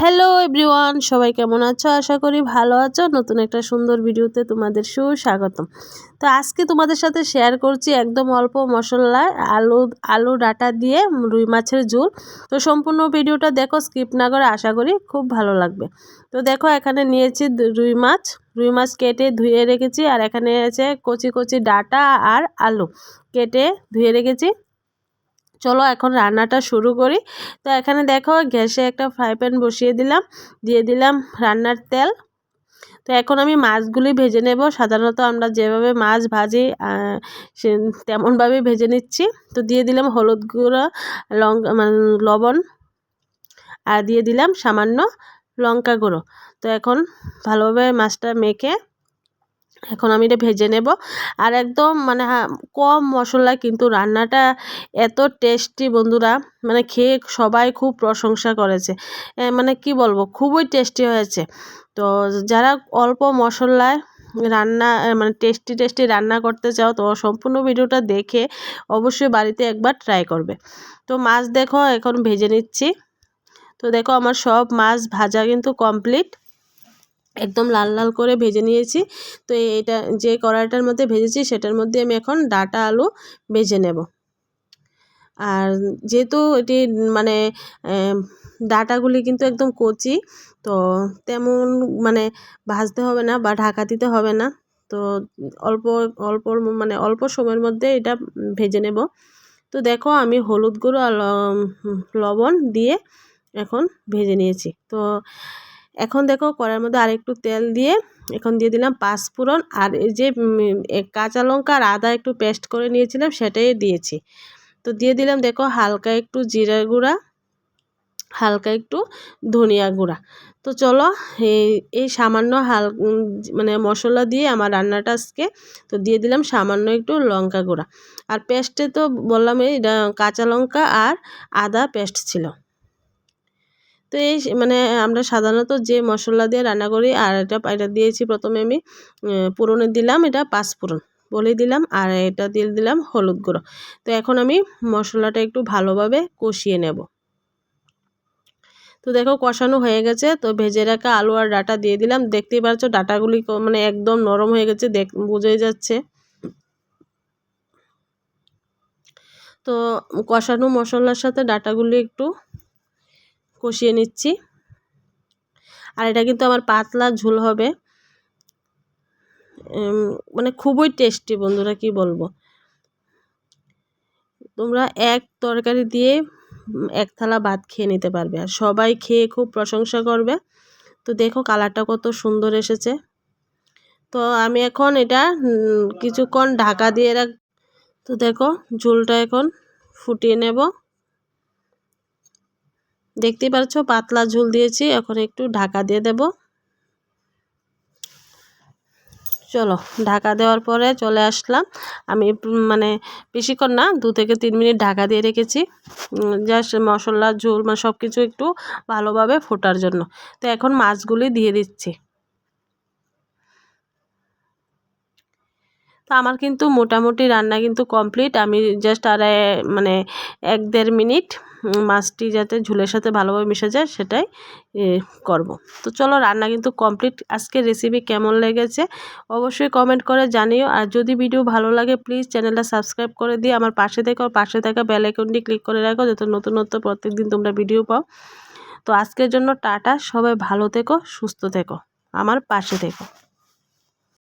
Hello everyone সবাই কেমন আছো? আশা করি ভালো আছো। নতুন একটা সুন্দর ভিডিওতে তোমাদের সুস্বাগতম। তো আজকে তোমাদের সাথে শেয়ার করছি একদম অল্প মশলায় আলু আলু ডাটা দিয়ে রুই মাছের ঝোল। তো সম্পূর্ণ ভিডিওটা দেখো স্কিপ না করে আশা করি খুব ভালো লাগবে। তো দেখো, এখানে নিয়েছি রুই মাছ। রুই মাছ কেটে ধুয়ে রেখেছি, আর এখানে আছে কচি কচি ডাটা আর আলু। কেটে ধুয়ে রেখেছি। চলো এখন রান্নাটা শুরু করি। তো এখানে দেখো গ্যাসে একটা ফ্রাই প্যান বসিয়ে দিলাম, দিয়ে দিলাম রান্নার তেল। তো এখন আমি মাছগুলি ভেজে নেব। সাধারণত আমরা যেভাবে মাছ ভাজি সে তেমনভাবেই ভেজে নিচ্ছি। তো দিয়ে দিলাম হলুদ গুঁড়ো লঙ্কা মানে লবণ, আর দিয়ে দিলাম সামান্য লঙ্কা গুঁড়ো। তো এখন ভালোভাবে মাছটা মেখে এখন আমি এটা ভেজে নেব। আর একদম মানে কম মশলা কিন্তু রান্নাটা এত টেস্টি বন্ধুরা মানে খেয়ে সবাই খুব প্রশংসা করেছে। মানে কি বলব, খুবই টেস্টি হয়েছে। তো যারা অল্প মশলায় রান্না মানে টেস্টি টেস্টি রান্না করতে চাও, তো সম্পূর্ণ ভিডিওটা দেখে অবশ্যই বাড়িতে একবার ট্রাই করবে। তো মাছ দেখো, এখন ভেজে নিচ্ছি। তো দেখো আমার সব মাছ ভাজা কিন্তু কমপ্লিট একদম লাল লাল করে ভেজে নিয়েছি। তো এটা যে কড়াইটার মধ্যে ভেজেছি সেটার মধ্যে আমি এখন ডাটা আলু ভেজে নেব। আর যেহেতু এটি মানে ডাটাগুলি কিন্তু একদম কচি, তো তেমন মানে ভাজতে হবে না বা ঢাকা দিতে হবে না। তো অল্প অল্প মানে অল্প সময়ের মধ্যে এটা ভেজে নেব। তো দেখো আমি হলুদ গুঁড়ো আর লবণ দিয়ে এখন ভেজে নিয়েছি। তো এখন দেখো কড়াইয়ের মধ্যে আরেকটু তেল দিয়ে এখন দিয়ে দিলাম পাঁচফোড়ন আর এই যে কাঁচা লঙ্কা আর আদা একটু পেস্ট করে নিয়েছিলাম সেটাই দিয়েছি। তো দিয়ে দিলাম দেখো হালকা একটু জিরা গুঁড়া, হালকা একটু ধনিয়া গুঁড়া। তো চলো এই এই সামান্য হাল মানে মশলা দিয়ে আমার রান্নাটা আজকে, তো দিয়ে দিলাম সামান্য একটু লঙ্কা গুঁড়া। আর পেস্টে তো বললাম এই কাঁচা লঙ্কা আর আদা পেস্ট ছিল। তো এই মানে আমরা সাধারণত যে মশলা দিয়ে রান্না করি, আর এটা এটা দিয়েছি প্রথমে আমি পুরনে দিলাম এটা পাঁচফোড়ন বলে দিলাম, আর এটা দিয়ে দিলাম হলুদ গুঁড়ো। তো এখন আমি মশলাটা একটু ভালোভাবে কষিয়ে নেব। তো দেখো কষানো হয়ে গেছে, তো ভেজে রাখা আলু আর ডাটা দিয়ে দিলাম। দেখতেই পাচ্ছ ডাটাগুলি মানে একদম নরম হয়ে গেছে, দেখ, বোঝাই যাচ্ছে। তো কষানো মশলার সাথে ডাটাগুলি একটু কষিয়ে নিচ্ছি। আর এটা কিন্তু আমার পাতলা ঝোল হবে। মানে খুবই টেস্টি বন্ধুরা, কি বলব? তোমরা এক তরকারি দিয়ে এক থালা ভাত খেয়ে নিতে পারবে। আর সবাই খেয়ে খুব প্রশংসা করবে। তো দেখো কালারটা কত সুন্দর এসেছে। তো আমি এখন এটা কিছুক্ষণ ঢাকা দিয়ে রাখ তো দেখো ঝোলটা এখন ফুটিয়ে নেব। দেখতেই পাচ্ছ, পাতলা ঝোল দিয়েছি, এখন একটু ঢাকা দিয়ে দেব। চলো, ঢাকা দেওয়ার পরে চলে আসলাম। আমি মানে বেশিক্ষণ না, দু থেকে তিন মিনিট ঢাকা দিয়ে রেখেছি। জাস্ট মশলা, ঝোল মানে সব কিছু একটু ভালোভাবে ফোটার জন্য। তো এখন মাছগুলি দিয়ে দিচ্ছি। তো আমার কিন্তু মোটামুটি রান্না কিন্তু কমপ্লিট। আমি জাস্ট আর মানে এক দেড় মিনিট মাছটি যাতে ঝুলের সাথে ভালোভাবে মিশে যায়, সেটাই করব। তো চলো, রান্না কিন্তু কমপ্লিট আজকে রেসিপি কেমন লেগেছে অবশ্যই কমেন্ট করে জানিও। আর যদি ভিডিও ভালো লাগে প্লিজ চ্যানেলটা সাবস্ক্রাইব করে দিয়ে আমার পাশে থেকো পাশে থাকা বেল আইকনটি ক্লিক করে রাখো, যাতে নতুন নতুন প্রত্যেক দিন তোমরা ভিডিও পাও। তো আজকের জন্য টাটা। সবাই ভালো থেকো, সুস্থ থেকো। আমার পাশে থেকো।